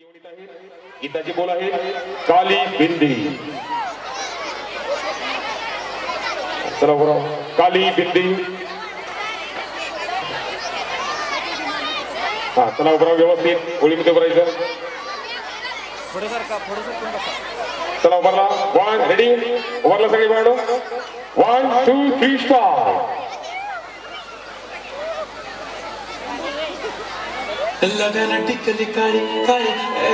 गीताची बोल आहे काली बिंदी. चला बरोबर काली बिंदी. हा चला बरोबर व्यवस्थित. ओळीमध्ये भरायचं पुढे चला उभारला. वन रेडी उभारला सगळी madam one two three star लगन टिकली काळी काळी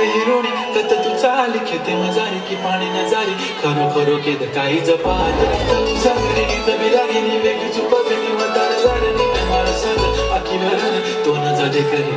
हिरोणी कत तू चाली खेते मजारी की पाणी नजारी खरो खरो केद काही जपात तू सागरी दबी लागेली वेग चुपगली मदार लाडनी मार सद आखी भरण तो न जा ढेकरी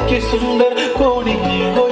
दिसते इतकी सुंदर कोणी होईन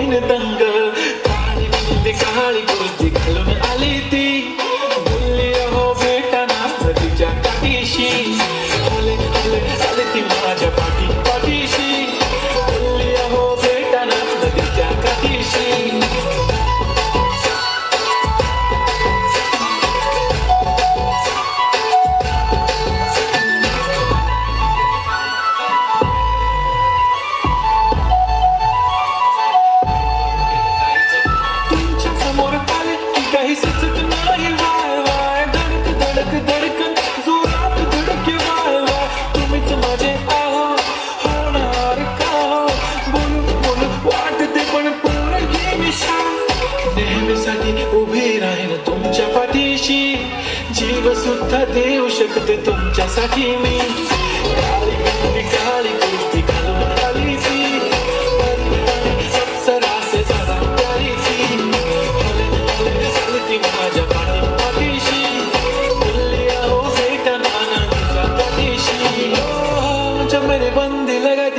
नेहमीसाठी उभी राहील तुमच्या पाठीशी. जीव सुद्धा देऊ शकते तुमच्यासाठी मी. काळी बिंदी काळी कुर्ती घालून आली जरा माझ्या पाठी पाठीशी. बोलली अहो तुझ्या पाठीशी. हो, हो, बंदी लगाती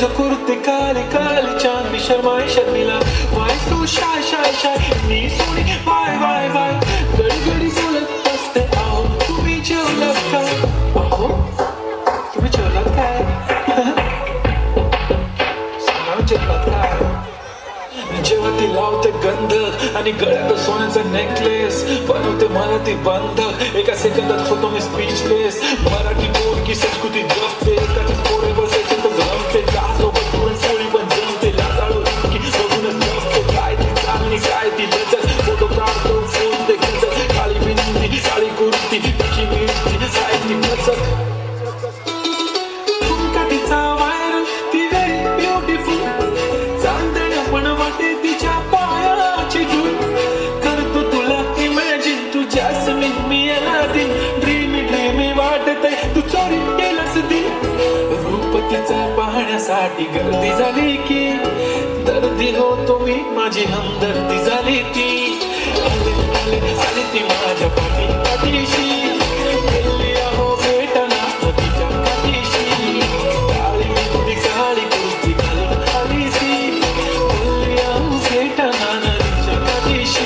जो काले काले चांद चांदी शर्माई शर्मिला. वाय तू शाय शाय शाय मी सोनी वाय वाय वाय. गडी गडी बोलत असते आहो तुम्ही जेवलात का? आहो तुम्ही जेवलात काय सांगा जेवलात काय जेव्हा ती लावते गंध आणि गळ्यात सोन्याचा नेकलेस बनवते मला ती बंधक एका सेकंदात होतो मी स्पीचलेस पाहण्यासाठी गर्दी झाली की? दर्दी हो तुम्ही माझी हमदर्दी झाली ती. आले आले ती माझ्या पाठी पाठीशी. गेली अहो भेटना तिच्या पाठीशी. काळी बिंदी काळी कुर्ती घालून आली ती अहो तिच्या पाठीशी.